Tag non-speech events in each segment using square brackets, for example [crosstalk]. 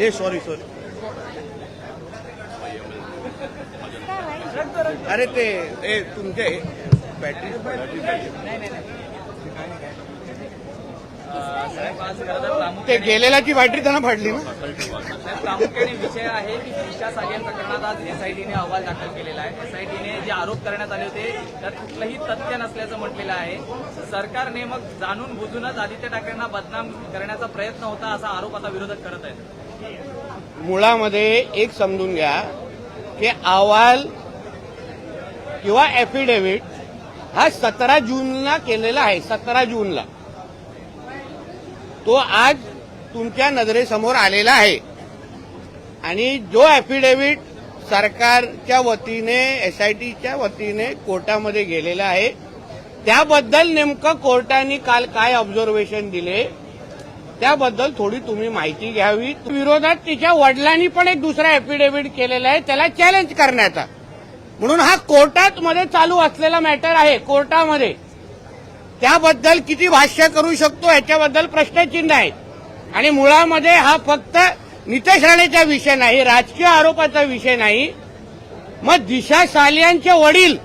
हे sorry sorry अरे ते ए तुमचे बॅटरी ते गेलेल्याची बॅटरी त्यांना फाडली ना? प्रामुख्याने विषय आहे की दिशा सालियन प्रकरणात आज एसआयटीने अहवाल दाखल केलेला आहे. एसआयटीने जे आरोप करण्यात आले होते त्यात कुठलंही तथ्य नसल्याचं म्हटलेलं आहे. सरकारने मग जाणून बुजूनच आदित्य ठाकरेंना बदनाम करण्याचा प्रयत्न होता असा आरोप आता विरोधक करत आहेत. मुळामध्ये एक समजून घ्या की अहवाल किंवा ॲफिडेव्हिट हा सतरा जूनला केलेला आहे सतरा जूनला. तो आज तुमच्या नजरेसमोर आलेला आहे. आणि जो ॲफिडेव्हिट सरकारच्या वतीने एसआयटीच्या वतीने कोर्टामध्ये गेलेला आहे त्याबद्दल नेमकं कोर्टाने काल काय ऑब्झर्वेशन दिले? त्याबद्दल थोडी तुम्ही माहिती घ्यावी. विरोधात तिच्या वडिलांनी पण एक दुसरा एफिडेव्हिट केलेला आहे. त्याला चॅलेंज करण्याचा म्हणून हा कोर्टात मध्ये चालू असलेला मॅटर आहे. कोर्टामध्ये. त्याबद्दल किती भाष्य करू शकतो याच्याबद्दल प्रश्नचिन्ह आहे. आणि मुळामध्ये हा फक्त नितेश राणेचा विषय नाही राजकीय आरोपाचा विषय नाही. मग दिशा सालियांचे वडील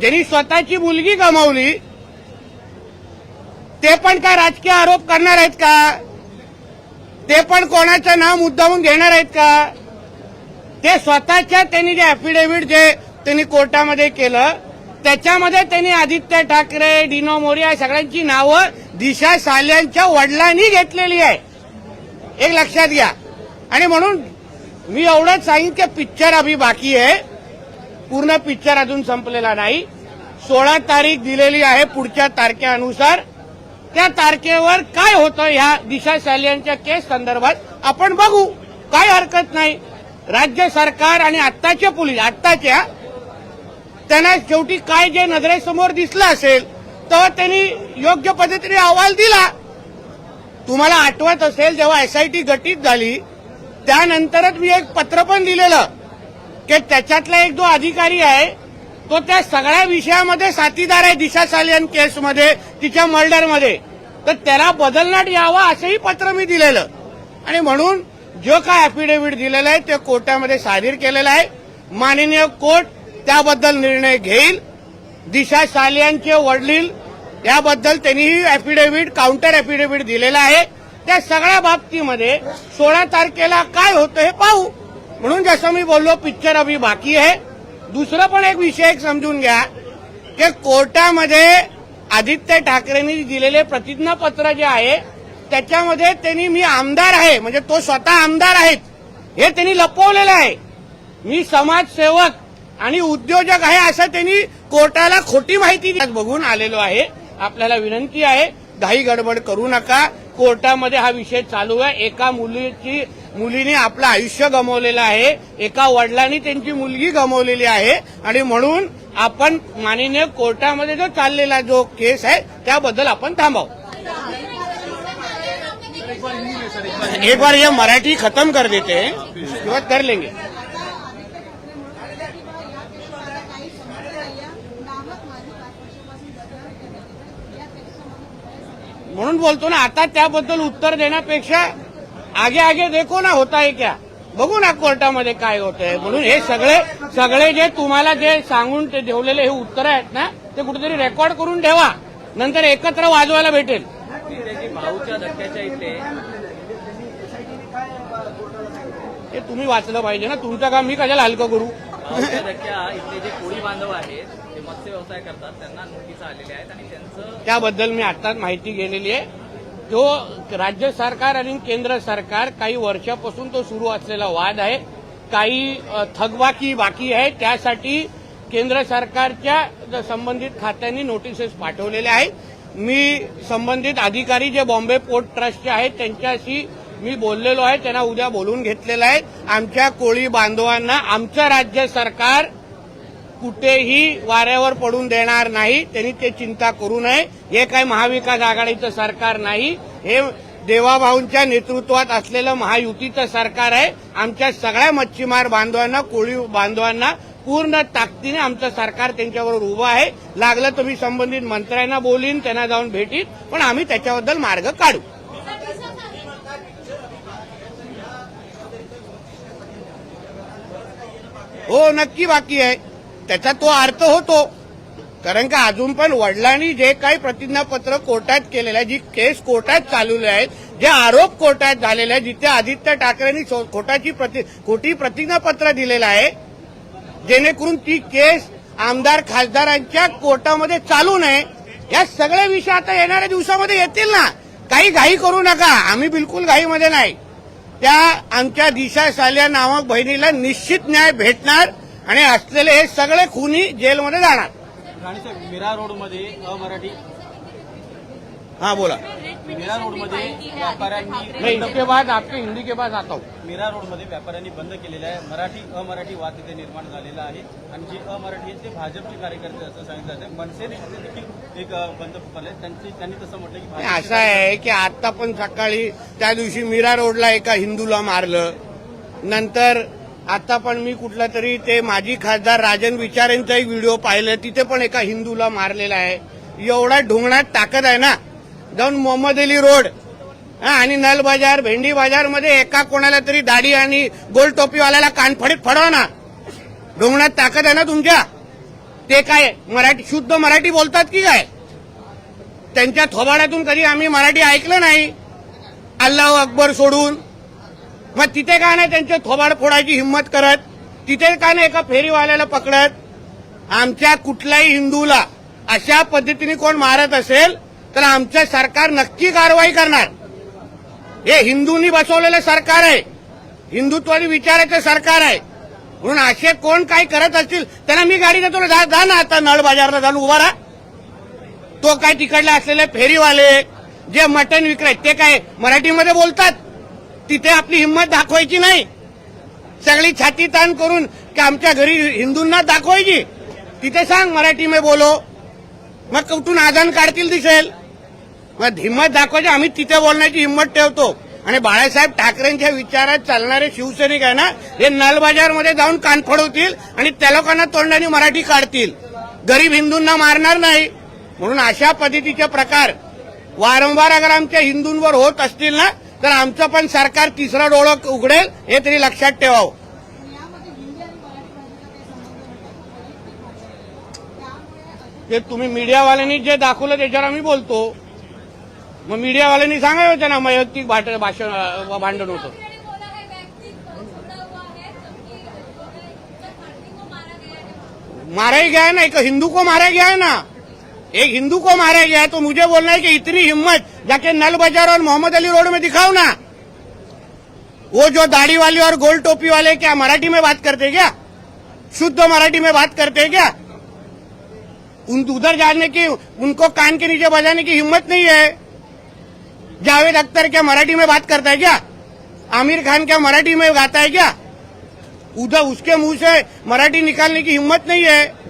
ज्यांनी स्वतःची मुलगी गमावली ते पण काय राजकीय आरोप करणार आहेत का? ते पण कोणाचं नाव मुद्दावून घेणार आहेत का? ते स्वतःच्या त्यांनी जे ऍफिडेव्हिट जे त्यांनी कोर्टामध्ये केलं त्याच्यामध्ये त्यांनी आदित्य ठाकरे डिनो मोरिया सगळ्यांची नावं दिशा साल्यांच्या वडिलांनी घेतलेली आहे. एक लक्षात घ्या. आणि म्हणून मी एवढंच सांगेन की पिक्चर अभी बाकी आहे. पूर्ण पिक्चर अजून संपलेला नाही. सोळा तारीख दिलेली आहे पुढच्या तारखेनुसार. त्या तारखेवर काय होतं ह्या दिशा सालियांच्या केस संदर्भात आपण बघू. काय हरकत नाही. राज्य सरकार आणि आत्ताच्या पोलीस आत्ताच्या त्यांना शेवटी काय जे नजरेसमोर दिसलं असेल तेव्हा त्यांनी योग्य पद्धतीने अहवाल दिला. तुम्हाला आठवत असेल जेव्हा एसआयटी गठीत झाली त्यानंतरच मी एक पत्र पण दिलेलं की त्याच्यातला एक जो अधिकारी आहे तो त्या सगळ्या विषयामध्ये साथीदार आहे दिशा सालियन केसमध्ये तिच्या मर्डरमध्ये. तर त्याला बदलण्यात यावं असंही पत्र मी दिलेलं. आणि म्हणून जो काय अफिडेव्हिट दिलेलं आहे ते कोर्टामध्ये सादर केलेलं आहे. माननीय कोर्ट त्याबद्दल निर्णय घेईल. दिशा सालियांचे वडील याबद्दल त्यांनीही अफिडेव्हिट काउंटर अफिडेव्हिट दिलेला आहे. त्या सगळ्या बाबतीमध्ये सोळा तारखेला काय होतं हे पाहू. म्हणून जसं मी बोललो पिक्चर अभि बाकी आहे. दुसरं पण एक विषय एक समजून घ्या की कोर्टामध्ये आदित्य ठाकरेंनी दिलेले प्रतिज्ञापत्र जे आहे त्याच्यामध्ये त्यांनी मी आमदार आहे म्हणजे तो स्वतः आमदार आहेत हे त्यांनी लपवलेलं आहे. मी समाजसेवक आणि उद्योजक आहे असं त्यांनी कोर्टाला खोटी माहिती बघून आलेलो आहे आपल्याला विनंती आहे घाई गडबड करू नका कोर्टामध्ये हा विषय चालू आहे. एका मुलीची मुलीने आपलं आयुष्य गमावलेलं आहे. एका वडिलांनी त्यांची मुलगी गमावलेली आहे. आणि म्हणून आपण माननीय कोर्टामध्ये जो चाललेला जो केस आहे त्याबद्दल आपण थांबाव. एक बार ये मराठी खत्म कर देते. हैं उसके बाद कर लेंगे. म्हणून बोलतो ना आता त्याबद्दल उत्तर देण्यापेक्षा आगे आगे देखो ना होता आहे क्या? बघू ना कोर्टामध्ये काय होतंय. म्हणून हे सगळे सगळे जे तुम्हाला जे सांगून ते ठेवलेले हे उत्तर आहेत ना ते कुठेतरी रेकॉर्ड करून ठेवा. नंतर एकत्र वाजवायला भेटेल. ते भाऊच्या धक्क्याच्या इथे तुम्ही वाचलं पाहिजे ना तुमचं काम मी कशाला हलकं करू? धक्क्या इथले जे कोळी बांधव आहेत मत्स्य व्यवसाय करतात त्यांना नोटीस आलेल्या आहेत आणि त्यांचं त्याबद्दल मी आताच माहिती गेलेली आहे. तो राज्य सरकार आणि केंद्र सरकार काही वर्षापासून तो सुरू असलेला वाद आहे काही थकबाकी बाकी आहे त्यासाठी केंद्र सरकारच्या संबंधित खात्यांनी नोटिसेस पाठवलेल्या आहेत. मी संबंधित अधिकारी जे बॉम्बे पोर्ट ट्रस्टचे आहेत त्यांच्याशी मी बोललेलो आहे त्यांना उद्या बोलून घेतलेलं आहे. आमच्या कोळी बांधवांना आमचं राज्य सरकार कुठेही वाऱ्यावर पडून देणार नाही त्यांनी ते चिंता करू नये. हे काय महाविकास आघाडीचं सरकार नाही. हे देवाभाऊंच्या नेतृत्वात असलेलं महायुतीचं सरकार आहे. आमच्या सगळ्या मच्छीमार बांधवांना कोळी बांधवांना पूर्ण ताकदीने आमचं सरकार त्यांच्याबरोबर उभं आहे. लागलं तर मी संबंधित मंत्र्यांना बोलीन त्यांना जाऊन भेटीन पण आम्ही त्याच्याबद्दल मार्ग काढू. हो नक्की बाकी आहे. त्याचा तो अर्थ होतो. कारण का अजून पण वडिलांनी जे काही प्रतिज्ञापत्र कोर्टात केलेलं आहे जी केस कोर्टात चालवले आहेत जे आरोप कोर्टात झालेले आहेत जिथे आदित्य ठाकरेंनी सो- खोटाची प्रति खोटी प्रतिज्ञापत्र दिलेलं आहे जेणेकरून ती केस आमदार खासदारांच्या कोर्टामध्ये चालू नये. या सगळे विषय आता येणाऱ्या दिवसामध्ये येतील ना. काही घाई करू नका. आम्ही बिलकुल घाईमध्ये नाही. त्या आमच्या दिशा साल्या नामक बहिणीला निश्चित न्याय भेटणार. आणि असलेले हे सगळे खुनी जेलमध्ये जाणार. राणीसाहेब मीरा रोडमध्ये अमराठी हा बोला. मीरा रोडमध्ये व्यापाऱ्यांनी इसके बाद आपके हिंदी के बाद आता हूँ. मीरा रोडमध्ये व्यापाऱ्यांनी बंद केलेलं आहे. मराठी अमराठी वाद तिथे निर्माण झालेला आहे. आणि जे अमराठी आहेत ते भाजपचे कार्यकर्ते असं सांगितलं जातं. मनसेने देखील एक अ, बंद पुकारले त्यांची त्यांनी तसं म्हटलं की असं आहे की आता पण सकाळी त्या दिवशी मीरा रोडला एका हिंदूला मारलं. नंतर आता पण मी कुठला तरी ते माजी खासदार राजन विचार यांचा एक व्हिडिओ पाहिलं. तिथे पण एका हिंदूला मारलेला आहे. एवढा ढोंगणात ताकद आहे ना? जाऊन मोहम्मद अली रोड आणि नल बाजार भेंडी बाजारमध्ये एका कोणाला तरी दाढी आणि गोल टोपीवाल्याला कानफडीत फडवा ना. ढोंगणात ताकद आहे ना तुमच्या? ते काय मराठी शुद्ध मराठी बोलतात की काय? त्यांच्या थोबाड्यातून कधी आम्ही मराठी ऐकलं नाही? अल्लाह अकबर सोडून. मग तिथे का नाही त्यांचे थोबाड फोडायची हिंमत करत? तिथे का नाही एका फेरीवाल्याला पकडत? आमच्या कुठल्याही हिंदूला अशा पद्धतीने कोण मारत असेल तर आमचं सरकार नक्की कारवाई करणार. हे हिंदूंनी बसवलेलं सरकार आहे. हिंदुत्वादी विचाराचं सरकार आहे. म्हणून असे कोण काय करत असतील त्यांना मी गाडी देतो जा जा ना आता नळ बाजारला जाऊन उभा राहा. तो काय तिकडले असलेले फेरीवाले जे मटण विक्रेत ते काय मराठीमध्ये बोलतात? तिथे आपली हिंमत दाखवायची नाही. सगळी छाती ताण करून की आमच्या घरी हिंदूंना दाखवायची. तिथे सांग मराठी मे बोलो. मग कुठून आदान काढतील दिसेल. मग हिंमत दाखवायची आम्ही तिथे बोलण्याची हिंमत ठेवतो. आणि बाळासाहेब ठाकरेंच्या विचारात चालणारे शिवसैनिक आहे ना हे नलबाजारमध्ये जाऊन कान फडवतील आणि त्या लोकांना तोंडाने मराठी काढतील. गरीब हिंदूंना मारणार नाही. म्हणून अशा पद्धतीचे प्रकार वारंवार अगर आमच्या हिंदूंवर होत असतील ना तर आमचं पण सरकार तिसरं डोळं उघडेल हे तरी लक्षात ठेवावं. ते तुम्ही मीडियावाल्यांनी जे दाखवलं त्याच्यावर आम्ही बोलतो. मग मीडियावाल्यांनी सांगावं होतं ना वैयक्तिक भाषण भांडण होतं. ने मारा गया ही गया ना एक हिंदू को मारा गया ना? एक हिंदू को मारा गया है तो मुझे बोलना है कि इतनी हिम्मत, जाके नल बाज़ार और मोहम्मद अली रोड में दिखाओ ना। वो जो दाढ़ी वाले और गोल टोपी वाले क्या मराठी में बात करते क्या? शुद्ध मराठी में बात करते हैं क्या? उन उधर जाने की, उनको कान के नीचे बजाने की हिम्मत नहीं है। जावेद अख्तर क्या मराठी में बात करता है क्या? आमिर खान क्या मराठी में गाता है क्या? उधर उसके मुँह से मराठी निकालने की हिम्मत नहीं है।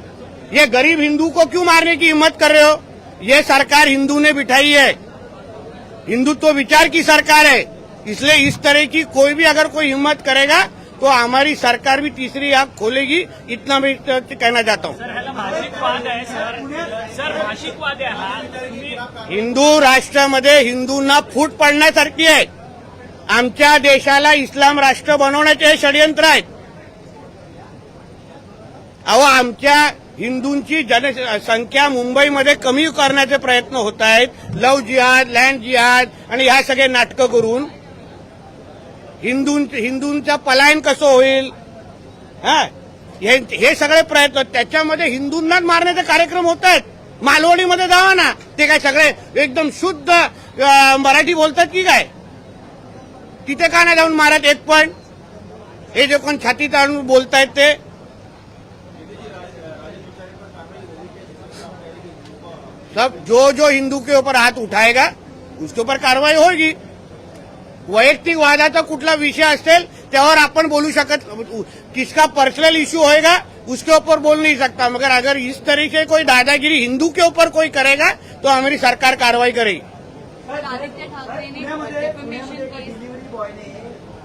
ये गरीब हिंदू को क्यों मारने की हिम्मत कर रहे हो? ये सरकार हिंदू ने बिठाई है। हिंदुत्व विचार की सरकार है। इसलिए इस तरह की कोई भी अगर कोई हिम्मत करेगा तो हमारी सरकार भी तीसरी आंख खोलेगी। इतना मैं कहना चाहता हूँ। हा। हिंदू राष्ट्रामध्ये हिंदूंना फूट पडण्यासारखी आहे. आमच्या देशाला इस्लाम राष्ट्र बनवण्याचे हे षडयंत्र आहेत. अहो आमच्या हिंदूंची जनसंख्या मुंबईमध्ये कमी करण्याचे प्रयत्न होत आहेत. लव जिहाद लँड जिहाद आणि ह्या सगळे नाटकं करून. हिंदू हिंदूंचं पलायन कसं होईल? हा? हे सगळे प्रयत्न त्याच्यामध्ये हिंदूंनाच मारण्याचे कार्यक्रम होत आहेत. मालवणीमध्ये जावा ना. ते काय सगळे एकदम शुद्ध मराठी बोलतात की काय? तिथे का नाही जाऊन मारत एक पण? हे जे कोण छाती ताणून बोलतायत ते? सब जो जो हिंदू के ऊपर हाथ उठाएगा उसके ऊपर कारवाई होगी। वैयक्तिक वादा वादाचा कुठला विषय असेल त्यावर आपण बोलू शकत किसका पर्सनल इश्यू होएगा उसके ऊपर बोल नहीं सकता. मगर अगर इस तरीके कोई दादागिरी हिंदू के ऊपर कोई करेगा तो हमारी सरकार कार्रवाई करेगी. और आदित्य ठाकरे ने डिफेमेशन केस डिलिव्हरी बॉयने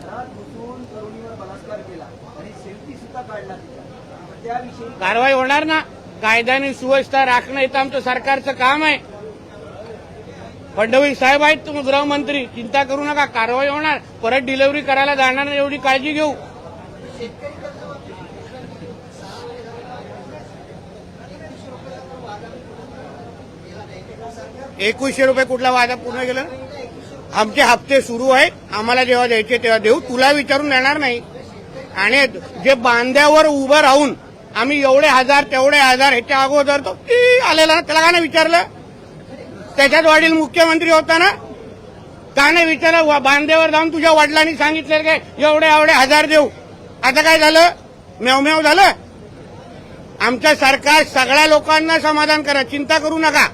घरात घुसून तरुणीवर बलात्कार केला आणि सेल्फी सुद्धा काढला तिचा. त्याविषयी कारवाई होणार ना? कायद्याने सुव्यवस्था राखणं हे तर आमचं सरकारचं काम आहे. फडणवीस साहेब आहेत तुम्ही गृहमंत्री चिंता करू नका कारवाई होणार. परत डिलिव्हरी करायला जाणार नाही एवढी काळजी घेऊ. एकवीसशे रुपये कुठला वादा पूर्ण गेलं आमचे हप्ते सुरू आहेत आम्हाला जेव्हा द्यायचे तेव्हा देऊ. तुला विचारून देणार नाही. आणि जे बांध्यावर उभं राहून आम्ही एवढे हजार तेवढे हजार ह्याच्या अगोदर तो ती आलेला. ना त्याला का नाही विचारलं. त्याच्यात वडील मुख्यमंत्री होता ना का नाही विचारलं बांधेवर जाऊन तुझ्या वडिलांनी सांगितलं काय? एवढे एवढे हजार देऊ. आता काय झालं? मेवमेव झालं. आमचं सरकार सगळ्या लोकांना समाधान करा. चिंता करू नका.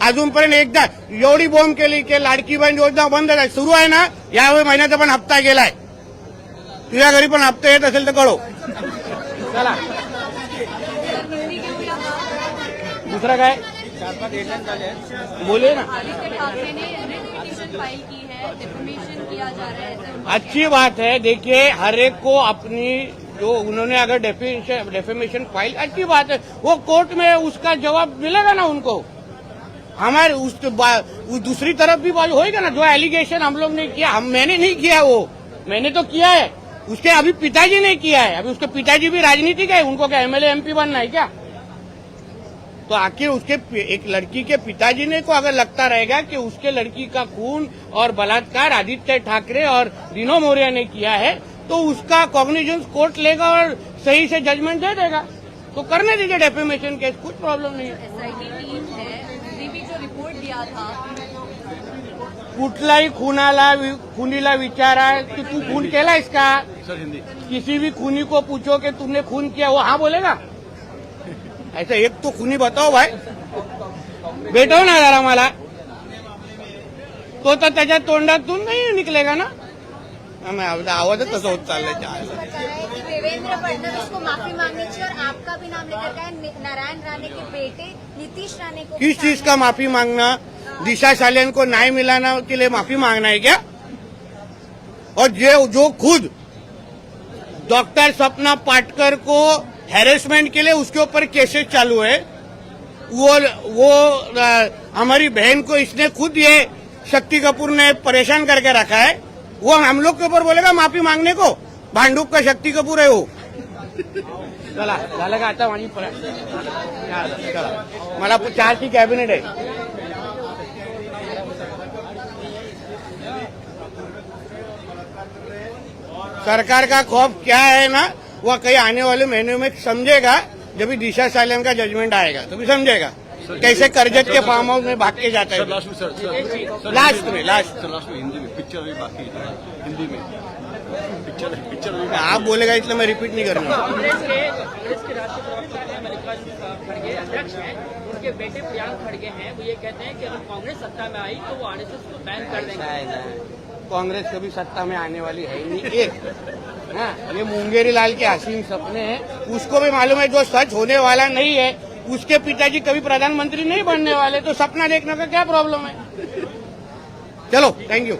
अजूनपर्यंत एकदा एवढी बोंब केली की लाडकी बहीण योजना बंद झाली. सुरू आहे ना? यावेळी महिन्याचा पण हप्ता गेलाय. तुझ्या घरी पण हप्ता येत असेल तर कळव. चला. जा रहा है ऐसा अच्छी बात है देखिए हर एक को अपनी जो उन्होंने अगर डेफिनेशन डेफेमेशन फ़ाइल अच्छी बात है वो कोर्ट में उसका जवाब मिलेगा ना उनको? हमारे उस, उस दूसरी तरफ़ भी बात होएगा ना जो एलिगेशन हम लोग ने किया हम मैंने नहीं किया वो। मैंने तो किया है। उसके अभी पिताजी ने किया है। अभी उसके पिताजी भी राजनीतिक है उनको क्या एमएलए एमपी बनना है क्या? तो आखिर उसके एक लड़की के पिताजी ने को अगर लगता रहेगा कि उसके लड़की का खून और बलात्कार आदित्य ठाकरे और दीनो मौर्य ने किया है तो उसका कॉग्निजेंस कोर्ट लेगा और सही से जजमेंट दे देगा। तो करने दीजिए डेफेमेशन केस कुछ प्रॉब्लम नहीं है। एसआईटी टीम है उसने भी रिपोर्ट दिया था कुठलाही खुनाला खुनीला विचारा कि तू खून केला इसका? सर हिंदी। किसी भी खूनी को पूछो कि तुमने खून किया वो हाँ बोलेगा? ऐसा एक तो खूनी बताओ भाई। भेटव ना जरा मला। तो तर त्याच्या तोंडातून नाही निकलेगा ना? आवाज- आवाजच तसं होत चाललंय देवेंद्र फडणवीस को माफी मांगनी चाहिए और आपका भी नाम लेकर गए नि- नारायण राणे के बेटे नीतीश राणे को किस चीज का माफी मांगना? दिशा सालियन को न्याय मिलाना के लिए माफी मांगना है क्या? और जो जो खुद डॉक्टर सपना पाटकर को हैरेसमेंट के लिए उसके ऊपर केसेस चालू है। वो वो हमारी बहन को इसने खुद ये शक्ति कपूर ने परेशान करके रखा है। वो हम लोग के ऊपर बोलेगा माफ़ी मांगने को। भांडूप का शक्ति कपूर है वो। चला झालं का आता चला मला कॅबिनेट आहे सरकार का खौफ क्या है ना वह कहीं आने वाले महीने में समझेगा जब भी दिशा सालन का जजमेंट आएगा तो भी समझेगा। कैसे करजत के फार्म हाउस में भाग के जाता है? लास्ट में लास्ट में लास्ट में हिंदी में पिक्चर अभी बाकी है हिंदी में। पिक्चर पिक्चर आप बोलेगा इसलिए मैं रिपीट नहीं करूँगा कांग्रेस के कांग्रेस के राष्ट्रीय प्रवक्ता हैं मल्लिकार्जुन खड़गे अध्यक्ष हैं। उनके बेटे प्रियांक खड़गे हैं। वो ये कहते हैं कि अगर कांग्रेस सत्ता में आई तो वो आरएसएस को बैन कर देंगे। कांग्रेस कभी सत्ता में आने वाली है नहीं। एक [laughs] हाँ ये मुंगेरी लाल के हसीन सपने हैं। उसको भी मालूम है जो सच होने वाला नहीं है उसके पिताजी कभी प्रधानमंत्री नहीं बनने वाले तो सपना देखने का क्या प्रॉब्लम है? चलो थैंक यू